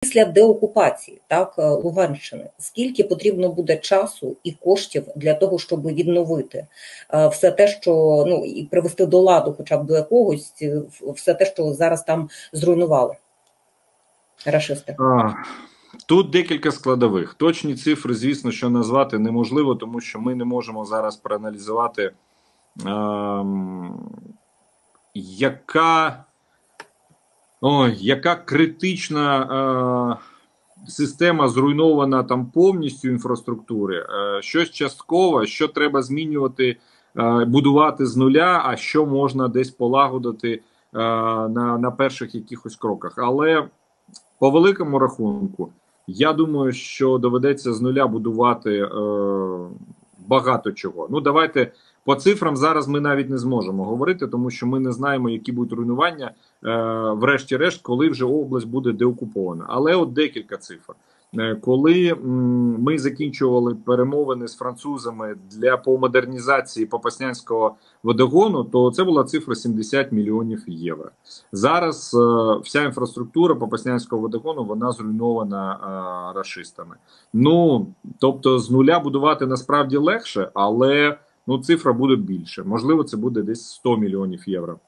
після деокупації так е, Луганщини, скільки потрібно буде часу і коштів для того, щоб відновити е, все те, що ну і привести до ладу, хоча б до якогось, е, все те, що зараз там зруйнували рашисти? Тут декілька складових. Точні цифри, звісно, що назвати неможливо, тому що ми не можемо зараз проаналізувати, ем, яка ой, яка критична е, система зруйнована там повністю інфраструктури, е, щось частково, що треба змінювати, е, будувати з нуля, а що можна десь полагодити е, на, на перших якихось кроках. Але по великому рахунку. Я думаю, що доведеться з нуля будувати е, багато чого. Ну давайте по цифрам зараз ми навіть не зможемо говорити, тому що ми не знаємо, які будуть руйнування, е, врешті-решт, коли вже область буде деокупована. Але от декілька цифр. Е, коли ми закінчували перемовини з французами для по модернізації Попаснянського водогону, то це була цифра 70 мільйонів євро. Зараз е, вся інфраструктура Попаснянського водогону вона зруйнована рашистами. Ну тобто з нуля будувати насправді легше, але ну цифра буде більше. Можливо, це буде десь 100 мільйонів євро.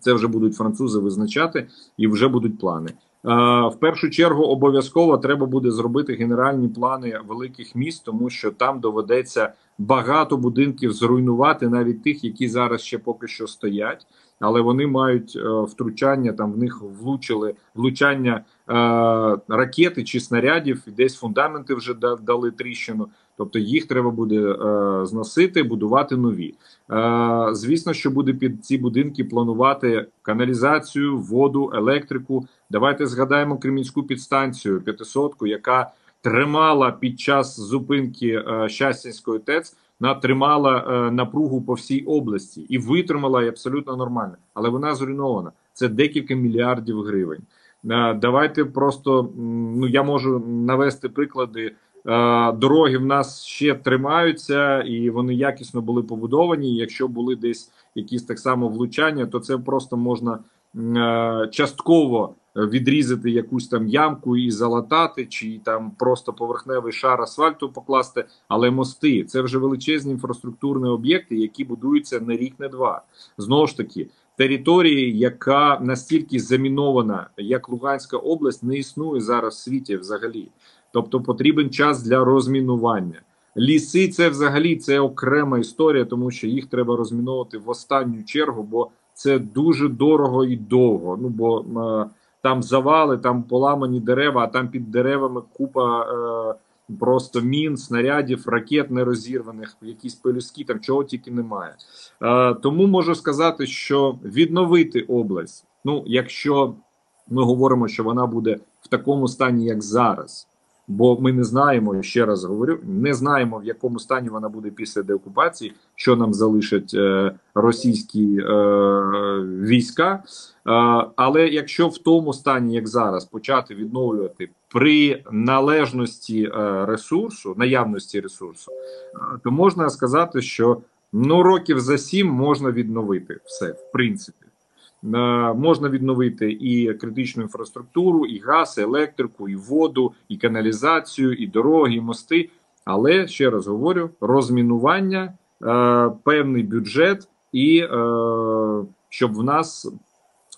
Це вже будуть французи визначати і вже будуть плани. В першу чергу обов'язково треба буде зробити генеральні плани великих міст, тому що там доведеться багато будинків зруйнувати, навіть тих, які зараз ще поки що стоять, але вони мають е, втручання. Там в них влучили влучання е, ракети чи снарядів, десь фундаменти вже дали тріщину. Тобто їх треба буде е, зносити, будувати нові. Е, Звісно, що буде під ці будинки планувати каналізацію, воду, електрику. Давайте згадаємо Кремінську підстанцію п'ятисотку, яка тримала під час зупинки е, Щастянської ТЕЦ, вона тримала е, напругу по всій області і витримала і абсолютно нормально, але вона зруйнована. Це декілька мільярдів гривень. Е, давайте просто ну я можу навести приклади. Е, дороги в нас ще тримаються, і вони якісно були побудовані. Якщо були десь якісь так само влучання, то це просто можна е, частково відрізати якусь там ямку і залатати, чи там просто поверхневий шар асфальту покласти. Але мости це вже величезні інфраструктурні об'єкти, які будуються не рік, не два. Знову ж таки. Території, яка настільки замінована, як Луганська область, не існує зараз в світі взагалі. Тобто потрібен час для розмінування. Ліси це взагалі це окрема історія, тому що їх треба розміновувати в останню чергу, бо це дуже дорого і довго. Ну бо е, там завали, там поламані дерева, а там під деревами купа е, просто мін, снарядів, ракет нерозірваних, якісь пелюски, там чого тільки немає. Е, тому можу сказати, що відновити область, ну якщо ми говоримо, що вона буде в такому стані, як зараз. Бо ми не знаємо, ще раз говорю, не знаємо в якому стані вона буде після деокупації, що нам залишать е, російські е, війська. Е, але якщо в тому стані, як зараз, почати відновлювати при належності е, ресурсу, наявності ресурсу, е, то можна сказати, що ну років за сім можна відновити все в принципі. Е, можна відновити і критичну інфраструктуру, і газ, і електрику, і воду, і каналізацію, і дороги, і мости. Але ще раз говорю: розмінування, е, певний бюджет, і е, щоб в нас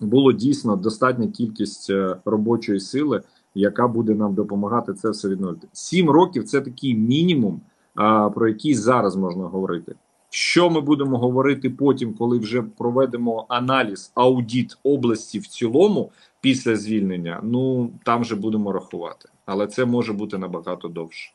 було дійсно достатня кількість робочої сили, яка буде нам допомагати це все відновити. Сім років це такий мінімум, про який зараз можна говорити. Що ми будемо говорити потім, коли вже проведемо аналіз аудіт області в цілому після звільнення? Ну там же будемо рахувати, але це може бути набагато довше.